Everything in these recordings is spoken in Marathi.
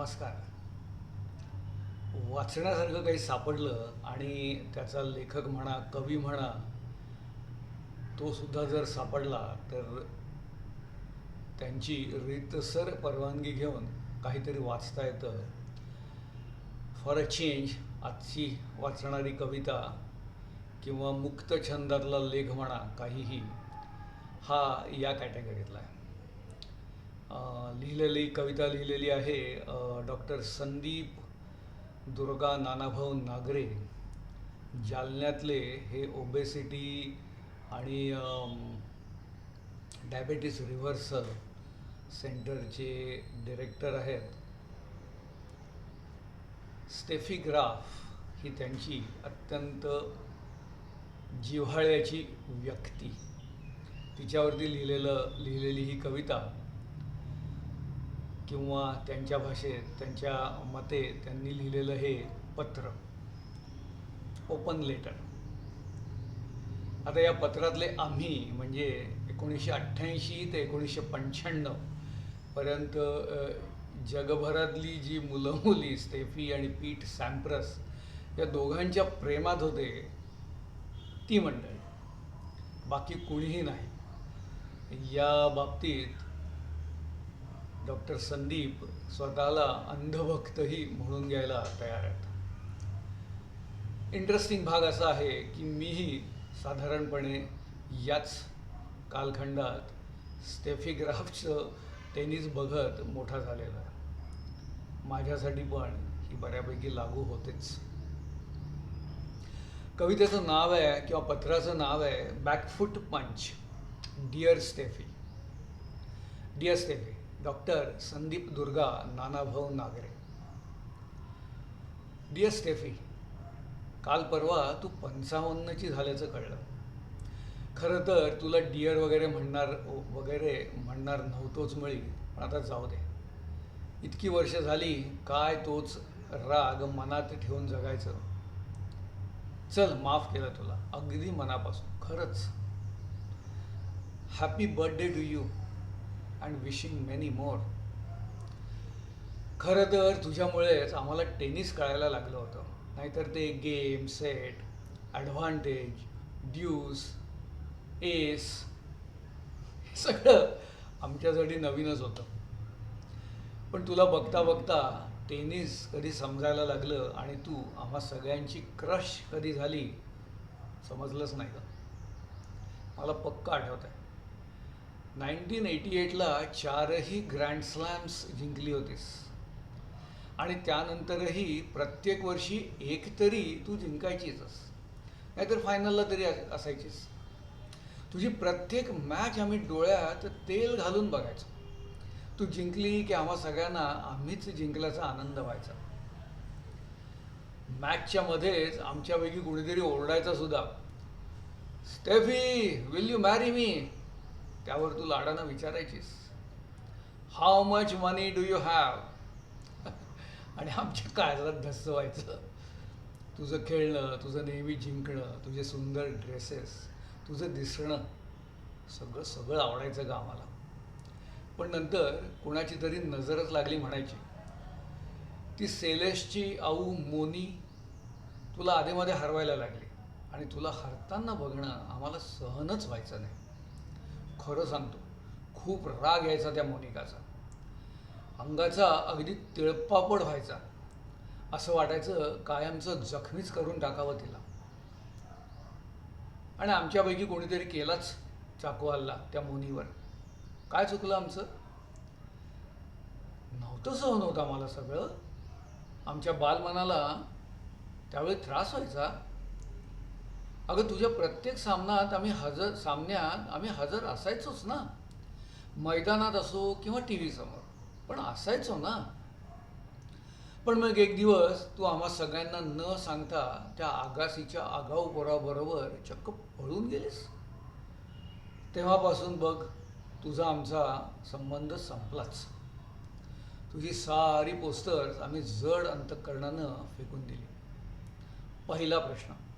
नमस्कार. वाचण्यासारखं काही सापडलं आणि त्याचा लेखक म्हणा कवी म्हणा तो सुद्धा जर सापडला तर त्यांची रीतसर परवानगी घेऊन काहीतरी वाचता येतं. फॉर अ चेंज आजची वाचणारी कविता किंवा मुक्त छंदातला लेख म्हणा काहीही हा या कॅटेगरीतला आहे. लिहिलेली कविता लिहिलेली आहे डॉक्टर संदीप दुर्गा नानाभाऊ नागरे. जालन्यातले हे ओबेसिटी आणि डायबेटीस रिव्हर्सल सेंटरचे डिरेक्टर आहेत. स्टेफी ग्राफ ही त्यांची अत्यंत जिव्हाळ्याची व्यक्ती. तिच्यावरती लिहिलेलं लिहिलेली ही कविता किंवा त्यांच्या भाषेत त्यांच्या मते त्यांनी लिहिलेलं हे पत्र. ओपन लेटर आता या पत्रातले आम्ही म्हणजे एकोणीसशे अठ्ठ्याऐंशी ते एकोणीसशे पंच्याण्णव पर्यंत जगभरातली जी मुलं मुली स्टेफी आणि पीठ सॅम्प्रस या दोघांच्या प्रेमात होते ती मंडळी. बाकी कुणीही नाही. या बाबतीत डॉक्टर संदीप स्वतःला अंधभक्तही म्हणून घ्यायला तयार आहेत. इंटरेस्टिंग भाग असा आहे की मीही साधारणपणे याच कालखंडात स्टेफी ग्राफचं टेनिस बघत मोठा झालेला आहे. माझ्यासाठी पण ही बऱ्यापैकी लागू होतेच. कवितेचं नाव आहे किंवा पत्राचं नाव आहे back foot punch dear Steffi dear Steffi doctor Sandeep Durga Nanabhau Nagare. Dear Steffi काल परवा तू पंचावन्नची झाल्याचं कळलं. खरं तर तुला डिअर वगैरे म्हणणार वगैरे म्हणणार नव्हतोच मुळी पण आता जाऊ दे. इतकी वर्ष झाली काय तोच राग मनात ठेवून जगायचं? चल माफ केलं तुला अगदी मनापासून खरंच. Happy birthday to you and wishing many more खरं तर तुझ्यामुळेच आम्हाला टेनिस कळायला लागलं होतं. नाहीतर ते game set advantage deuce ace हे सगळं आमच्यासाठी नवीनच होतं. पण तुला बघता बघता टेनिस कधी समजायला लागलं आणि तू आम्हा सगळ्यांची क्रश कधी झाली समजलंच नाही का मला पक्का आठवत आहे नाईन्टीन एटी एटला चारही ग्रँड स्लॅम्स जिंकली होतीस. आणि त्यानंतरही प्रत्येक वर्षी एक तरी तू जिंकायचीच नाहीतर फायनलला तरी अस- असायचीस. तुझी प्रत्येक मॅच आम्ही डोळ्यात तेल घालून बघायचो. तू जिंकली की आम्हा सगळ्यांना आम्हीच जिंकल्याचा आनंद व्हायचा. मॅचच्या मध्येच आमच्यापैकी कुणीतरी ओरडायचा सुद्धा. Steffi will you marry me त्यावर तू लाडानं विचारायचीस. How much money do you have आणि आमच्या काळजात धस्स व्हायचं. तुझं खेळणं तुझं नेहमी जिंकणं तुझे सुंदर ड्रेसेस तुझं दिसणं सगळं सगळं आवडायचं का आम्हाला. पण नंतर कोणाची तरी नजरच लागली म्हणायची. ती सेलेसची आऊ मोनी तुला आधीमध्ये हरवायला लागली आणि तुला हरताना बघणं आम्हाला सहनच व्हायचं नाही. खरं सांगतो खूप राग यायचा त्या मोनिकाचा. अंगाचा अगदी तिळपापड व्हायचा. असं वाटायचं कायमचं जखमीच करून टाकावं तिला. आणि आमच्यापैकी कोणीतरी केलाच चाकू हल्ला त्या मोनीवर. काय चुकलं आमचं? नव्हतं सहन होतं आम्हाला सगळं. आमच्या बालमनाला त्यावेळी त्रास व्हायचा. अगं तुझ्या प्रत्येक सामनात आम्ही हजर सामन्यात आम्ही हजर असायचोच ना. मैदानात असो किंवा टी व्ही समोर. पण असायचो ना. पण मग एक दिवस तू आम्हा सगळ्यांना न सांगता त्या आगासीच्या आगाऊ पोराबरोबर चक्क पळून गेलीस. तेव्हापासून बघ तुझा आमचा संबंध संपलाच. तुझी सारी पोस्टर्स आम्ही जड अंतकरणानं फेकून दिली. पहिला प्रश्न.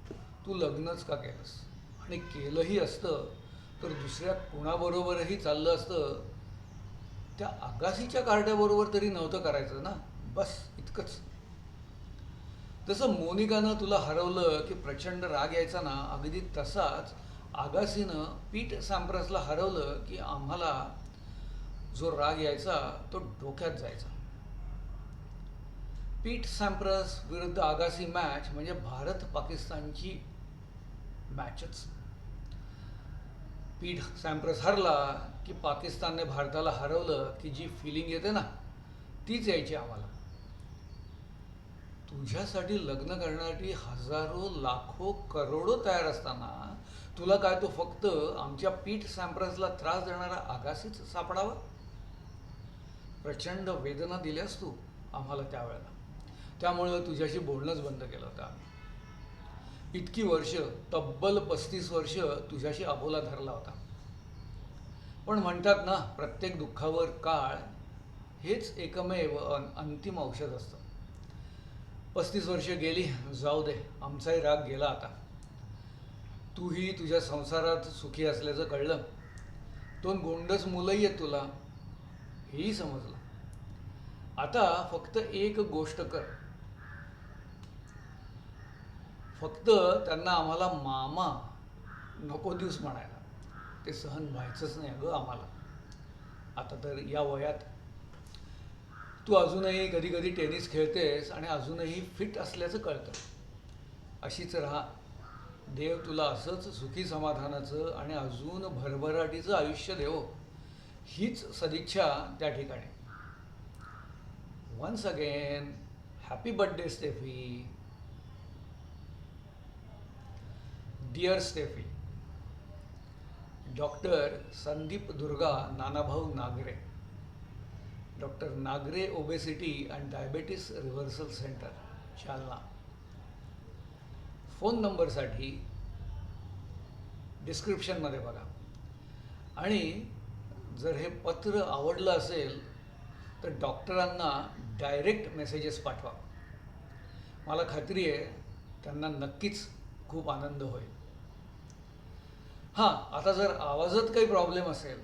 तू लग्नच का केलंस? आणि केलंही असतं तर दुसऱ्या कुणाबरोबरही चाललं असतं त्या आगासीच्या कार्ड्याबरोबर तरी नव्हतं करायचं ना? बस इतकंच. जसं मोनिकानं तुला हरवलं की प्रचंड राग यायचा ना अगदी तसाच आगासीनं पीठ सांप्रसला हरवलं की आम्हाला जो राग यायचा तो डोक्यात जायचा. पीठ सॅम्प्रस विरुद्ध आगासी मॅच म्हणजे भारत पाकिस्तानची मॅचच पीठ सॅम्प्रस हरला की पाकिस्तानने भारताला हरवलं की जी फिलिंग येते ना तीच यायची आम्हाला. तुझ्यासाठी लग्न करण्यासाठी हजारो लाखो करोडो तयार असताना तुला काय तो फक्त आमच्या पीठ सॅम्प्रसला त्रास देणारा आगासीच सापडावा? प्रचंड वेदना दिल्यास तू आम्हाला त्यावेळेला. त्यामुळं तुझ्याशी बोलणंच बंद केलं होतं आम्ही. इतकी वर्ष तब्बल पस्तीस वर्ष तुझ्याशी अबोला धरला होता. पण म्हणतात ना प्रत्येक दुःखावर काळ हेच एकमेव अन- अंतिम औषध असतं. पस्तीस वर्ष गेली जाऊ दे आमचाही राग गेला आता. तूही तुझ्या संसारात सुखी असल्याचं कळलं. दोन गोंडस मुलंही आहेत तुला हेही समजलं. आता फक्त एक गोष्ट कर. फक्त त्यांना आम्हाला मामा नको दिवस म्हणायला. ते सहन व्हायचंच नाही अगं आम्हाला. आता तर या वयात तू अजूनही कधी कधी टेनिस खेळतेस आणि अजूनही फिट असल्याचं कळतं. अशीच राहा. देव तुला असंच सुखी समाधानाचं आणि अजून भरभराटीचं आयुष्य देवो. हीच सदिच्छा त्या ठिकाणी. Once again happy birthday Steffi dear Steffi doctor Sandeep Durga Nanabhau Nagare doctor Nagare obesity and diabetes reversal centre Jalna phone नंबरसाठी डिस्क्रिप्शनमध्ये बघा. आणि जर हे पत्र आवडलं असेल तर डॉक्टरांना डायरेक्ट मेसेजेस पाठवा. मला खात्री आहे त्यांना नक्कीच खूप आनंद होईल. हां आता जर आवाजात काही प्रॉब्लेम असेल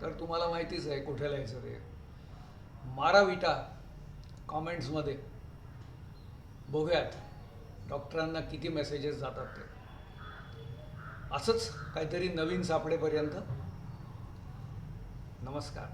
तर तुम्हाला माहितीच आहे कुठे लिहायचं ते. मारा विटा कॉमेंट्समध्ये बघूयात डॉक्टरांना किती मेसेजेस जातात ते. असंच काहीतरी नवीन सापडेपर्यंत. नमस्कार.